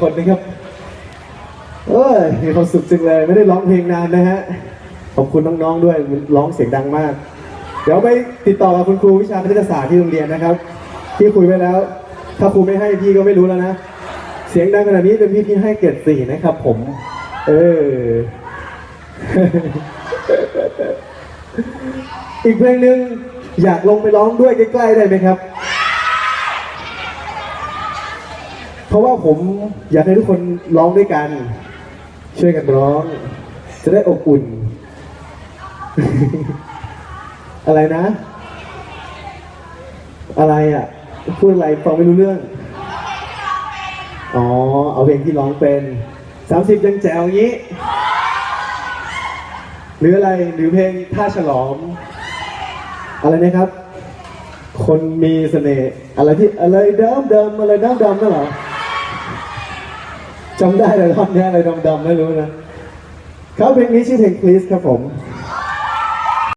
คนนะครับ เอ้ยมีความสุขจังเลยไม่ได้ร้องเพลงนานนะฮะ ขอบคุณน้องๆด้วยร้องเสียงดังมาก เดี๋ยวไปติดต่อกับคุณครูวิชาคณิตศาสตร์ที่โรงเรียนนะครับพี่คุยไว้แล้ว ถ้าครูไม่ให้พี่ก็ไม่รู้แล้วนะ เสียงดังขนาดนี้เป็นพี่ที่ให้เกียรติสี่นะครับ ผม เออ อีกเพลงหนึ่งอยากลงไปร้องด้วยใกล้ๆได้ไหมครับ เพราะว่าผมอยากให้ทุกคนร้องด้วยกัน ช่วยกันร้อง จะได้อบอุ่น อะไรนะ อะไรอะพูดอะไรฟังไม่รู้เรื่อง อ๋อ เอาเพลงที่ร้องเป็นสามสิบยังแจ๋วอย่างนี้ หรืออะไรหรือเพลงท่าฉลอม อะไรนะครับ คนมีเสน่ห์อะไรที่อะไรเดิมเดิมอะไรเดิมเดิมนั่นเหรอ จำได้เลยท่อนนี้อะไรดำๆไม่รู้นะ ครับเพลงนี้ชื่อเพลง please ครับผม